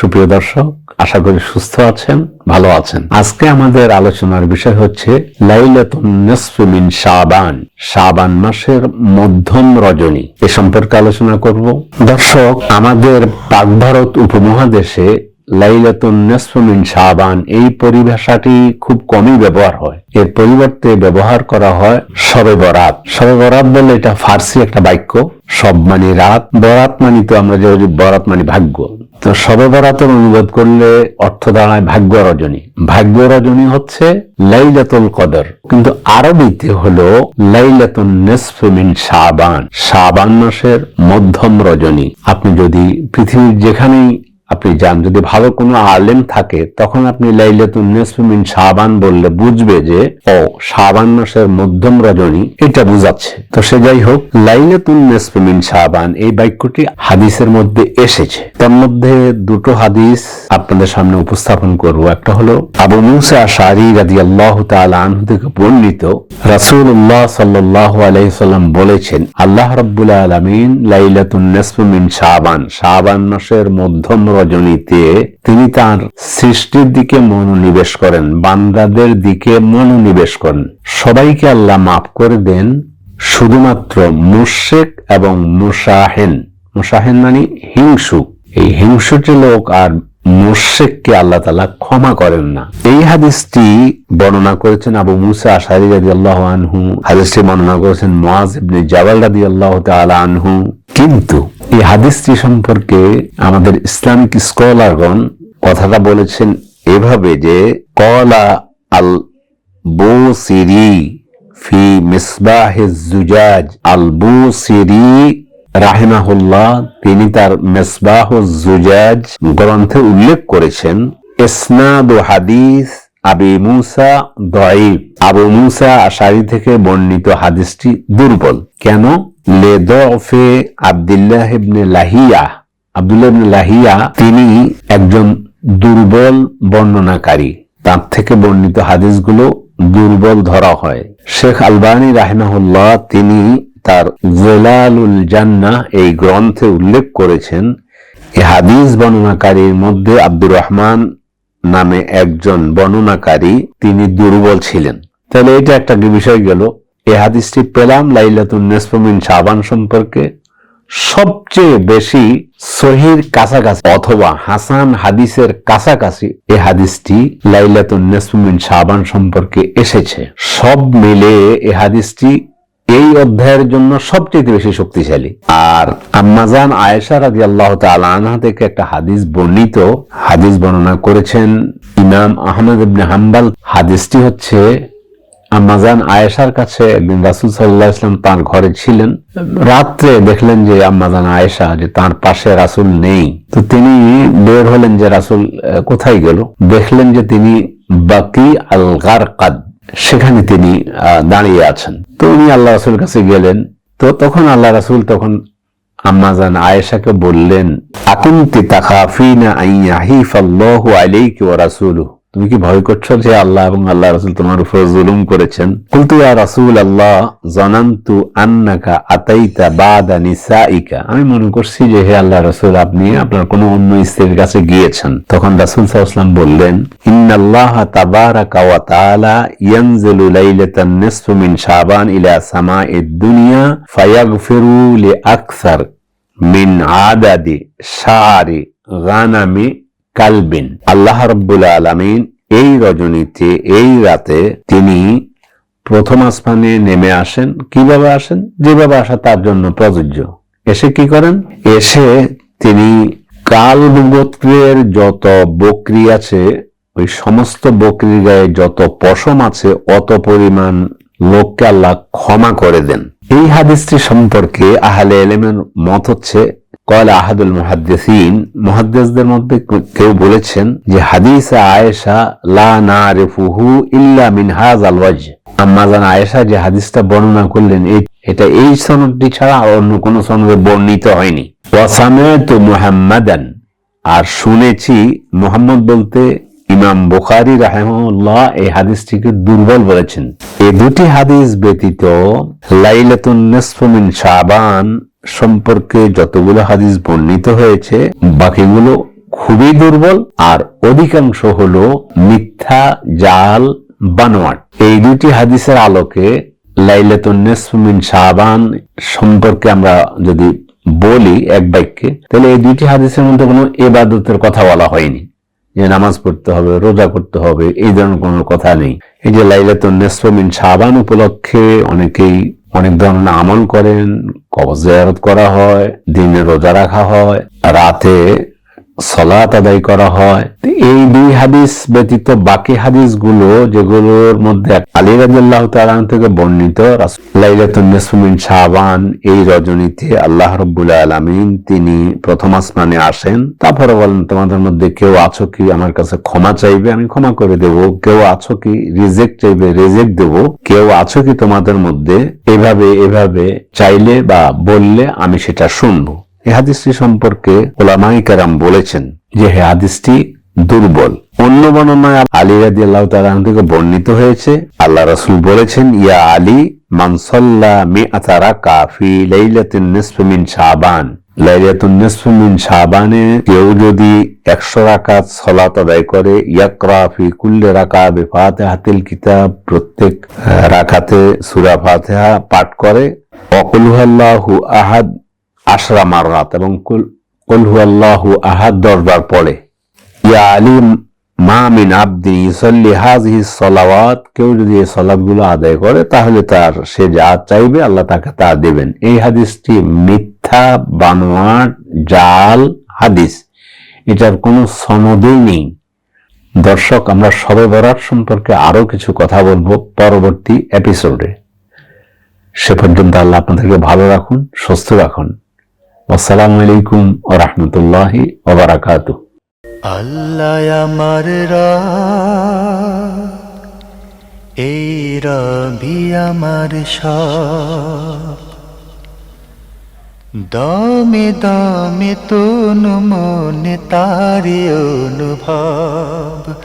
সুপ্রিয় দর্শক, আশা করি সুস্থ আছেন, ভালো আছেন। আজকে আমাদের আলোচনার বিষয় হচ্ছে লাইলাতুন সাবান মাসের মধ্যম রজনী। এ সম্পর্কে আলোচনা করব। দর্শক, আমাদের পাক ভারত উপমহাদেশে লাইলাতুন নিসফু মিন শাবান। এই পরিভাষাটি খুব কমই ব্যবহার হয়। এর পরিবর্তে ব্যবহার করা হয় শবে বরাত। শবে বরাত বললে এটা ফার্সি একটা বাক্য। সব মানে রাত। বরাত মানে তো আমরা যে বরাত মানে ভাগ্য। তো শবে বরাতের অনুবাদ করলে অর্থ দাঁড়ায় ভাগ্য রজনী। ভাগ্য রজনী হচ্ছে লাইলাতুল কদর। কিন্তু আরবিতে হলো লাইলাতুন নিসফু শাবান। শাবান মাসের মধ্যম রজনী। আপনি যদি পৃথিবীর যেখানেই আপনি যান। যদি ভালো কোনো আলেম থাকে, তখন আপনি লাইলাতুন নিসফু শাবান বললে বুঝবে যে, ও, শাবান মাসের মধ্যম রজনী, এটা বুঝাচ্ছে। তো সে যাই হোক, লাইলাতুন নিসফু শাবান, এই বাক্যটি হাদিসের মধ্যে এসেছে। তার মধ্যে দুটো হাদিস আপনাদের সামনে উপস্থাপন করব। একটা হলো, আবু মুসা আশারি রাদিয়াল্লাহু তাআলা আনহু থেকে বর্ণিত, রাসূলুল্লাহ সাল্লাল্লাহু আলাইহি সাল্লাম বলেছেন, আল্লাহ রাব্বুল আলামিন লাইলাতুন নিসফু মিন শাবান শাবান মাসের মধ্যম রজনীতে তিনি তার সৃষ্টির দিকে মনোনিবেশ করেন, বান্দাদের দিকে মনোনিবেশ করেন। সবাইকে আল্লাহ মাফ করে দেন, শুধুমাত্র মুশেক এবং মুসাহেন মুসাহেন মানে হিংসুক এই হিংসুটি লোক আর মুশেককে আল্লাহ তালা ক্ষমা করেন না। এই হাদিসটি বর্ণনা করেছেন আবু মুসা আশারি রাদি আল্লাহ আনহু। হাদিসটি বর্ণনা করেছেন মোয়াজ ইবনে জাবাল রাদি আল্লাহ তাআলা আনহু। কিন্তু এই হাদিসটি সম্পর্কে আমাদের ইসলামিক স্কলারগণ কথাটা বলেছেন এভাবে যে, কলা আল বুসিরি ফি মিসবাহ জুজাজ আল বুসিরি রাহেমাহুল্লাহ, তিনি তার মেসবাহ জুজাজ গ্রন্থে উল্লেখ করেছেন, ইসনাদ হাদিস আবি মুসা দয়ীব আবু মুসা আশারি থেকে বর্ণিত হাদিসটি দুর্বল। কেন? লেদফে Abdullah ibn Lahiya, Abdullah ibn Lahiya তিনি একজন দুর্বল বর্ণনাকারী। তার থেকে বর্ণিত হাদিসগুলো দুর্বল ধরা হয়। শেখ আলবানী রাহিমাহুল্লাহ তিনি তার জেলালুল জান্না এই গ্রন্থে উল্লেখ করেছেন এই হাদিস বর্ণনাকারীর মধ্যে আব্দুর রহমান নামে একজন বর্ণনাকারী তিনি দুর্বল ছিলেন। তাহলে এটা একটা বিষয় গেল এই হাদিসটি পেলাম লাইলাতুন নেসফমিন সাবান সম্পর্কে। সবচেয়ে বেশি সহির কাছাকাছি অথবা হাসান হাদিসের কাছাকাছি এই হাদিসটি লাইলাতুন নেসফমিন সাবান সম্পর্কে এসেছে। সব মিলে এ হাদিসটি এই অধ্যায়ের জন্য সবচেয়ে বেশি শক্তিশালী। আর আম্মাজান আয়েশা রাজি আল্লাহ আনহা থেকে একটা হাদিস বর্ণিত। হাদিস বর্ণনা করেছেন ইমাম আহমদ হাম্বাল। হাদিসটি হচ্ছে আম্মাজান আয়েশার কাছে একদিন রাসুল সাল্লাহ ইসলাম তার ঘরে ছিলেন। রাত্রে দেখলেন যে আম্মাজান আয়েশা যে তার পাশে রাসুল নেই। তো তিনি বের হলেন যে রাসুল কোথায় গেল? দেখলেন যে তিনি বাকি আল গারকাদ সেখানে তিনি দাঁড়িয়ে আছেন। তো উনি আল্লাহ রাসুল কাছে গেলেন। তো তখন আল্লাহ রাসুল তখন আম্মাজান আয়েশাকে বললেন, আকুন্তি তাকাফিনা আইয়াহিফ আল্লাহু আলাইকি ওয়া রাসূলুহু? তুমি কি ভয় করছ যে আল্লাহ এবং আল্লাহ রাসুল তোমার উপর জুলুম করেছেন? কুলতু ইয়া রাসূল আল্লাহ, জানান্তু আন্নাকা আতাইতা বাদা নিসাইকা। আমি মনে করছি যে হে আল্লাহ রাসূল, আপনি আপনার কোন অন্য স্ত্রীর কাছে গিয়েছেন। তখন রাসূল সাল্লাল্লাহু বললেন, ইন্নাল্লাহ তাবারাকা ওয়া তাআলা মিন শাবান ইলা সামাইদ দুনিয়া ফায়াগফিরু আকসার মিন আদাদি শারি গানামি কালবিন। আল্লাহ রব্বুল আলমিন এই রজনীতে, এই রাতে তিনি প্রথম আসমানে নেমে আসেন। কীভাবে আসেন? যেভাবে আসা তার জন্য প্রযোজ্য। এসে কি করেন? এসে তিনি কাল গোত্রের যত বকরি আছে, ওই সমস্ত বকরির গায়ে যত পশম আছে, অত পরিমাণ লোককে আল্লাহ ক্ষমা করে দেন। এই হাদিসটি সম্পর্কে আহলে এলেমের মত হচ্ছে কয়লা আহাদুল মুহাদ্দেসিন মুহাদ্দেসদের মধ্যে কেউ বলেছেন যে হাদিস আয়েশা, লা না রেফুহু ইল্লা মিন হাযাল ওয়াজ আম্মাজান আয়েশা যে হাদিসটা বর্ণনা করলেন এটা এই সনদটি ছাড়া অন্য কোন সনদে বর্ণিত হয়নি। তো মুহাম্মাদান। আর শুনেছি, মোহাম্মদ বলতে ইমাম বুখারি রাহেমুল্লাহ এই হাদিসটিকে দুর্বল বলেছেন। এই দুটি হাদিস ব্যতীত লাইলাতুন নিসফু মিন শাবান সম্পর্কে যতগুলো হাদিস বর্ণিত হয়েছে, বাকিগুলো খুবই দুর্বল, আর অধিকাংশ হলো মিথ্যা, জাল, বানোয়াট। এই দুটি হাদিসের আলোকে লাইলাতুন্নেসমিন শাহবান সম্পর্কে আমরা যদি বলি এক বাক্যে, তাহলে এই দুটি হাদিসের মধ্যে কোনো এবাদতের কথা বলা হয়নি। যে নামাজ পড়তে হবে, রোজা করতে হবে, এই ধরনের কোনো কথা নেই। এই যে লাইলাতুল নেসমিন সাবান উপলক্ষে অনেকেই অনেক ধরনের আমল করেন কবজ জায়ারত করা হয়, দিনে রোজা রাখা হয়, রাতে সলাত আদায় করা হয়। এই দুই হাদিস ব্যতীত বাকি হাদিসগুলো যেগুলোর মধ্যে আলী রাজিয়াল্লাহ তাআলা থেকে বর্ণিত শাবান, এই রজনীতে আল্লাহ রব্বুল আলামিন তিনি প্রথম আসমানে আসেন। তারপরে বলেন, তোমাদের মধ্যে কেউ আছো কি? আমার কাছে ক্ষমা চাইবে? আমি ক্ষমা করে দেব। কেউ আছো কি? রিজেক্ট চাইবে? রিজেক্ট দেব। কেউ আছো কি তোমাদের মধ্যে? এভাবে এভাবে চাইলে বা বললে আমি সেটা শুনব। এই হাদিসটি সম্পর্কে ওলামাই কারাম বলেছেন যে হে হাদিসটি দুর্বল। অন্য বর্ণনায় আলী রাদি আল্লাহ তালাহ থেকে বর্ণিত হয়েছে, আল্লাহ রসুল বলেছেন, ইয়া আলী মানসল্লা মি আতারা কাফি লাইলাতুন নিসফি মিন শাবান। লাইলাতুন নিসফি মিন শাবানে কেউ যদি একশো রাকাত সলাত আদায় করে, ইয়াকরা ফি কুল্লে রাকা বে ফাতিহাতিল কিতাব, প্রত্যেক রাকাতে সূরা ফাতিহা পাঠ করে অকুলুহাল্লাহু আহাদ আশরা মারাত এবং কুল- কুল হুয়াল্লাহু আহাদ দরবার পড়ে। ইয়া আলী মা মিন আব্দি ইউসাল্লি হাযিহি সালাওয়াত, কেউ যদি এই সালাতগুলো আদায় করে, তাহলে তার সে যা চাইবে আল্লাহ তাকে তা দেবেন। এই হাদিসটি মিথ্যা, বানোয়াট, জাল, হাদিস। এটার কোনো সনদই নেই। দর্শক, আমরা সবে বরাত সম্পর্কে আরও কিছু কথা বলব পরবর্তী এপিসোডে সে পর্যন্ত আল্লাহ আপনাদেরকে ভালো রাখুন, সুস্থ রাখুন। আসসালামু আলাইকুম ও রহমতুল্লাহি ওবারাকাতু আল্লাহ আমার এই রবি আমার দমে দমে তনু মনে তারি অনুভব।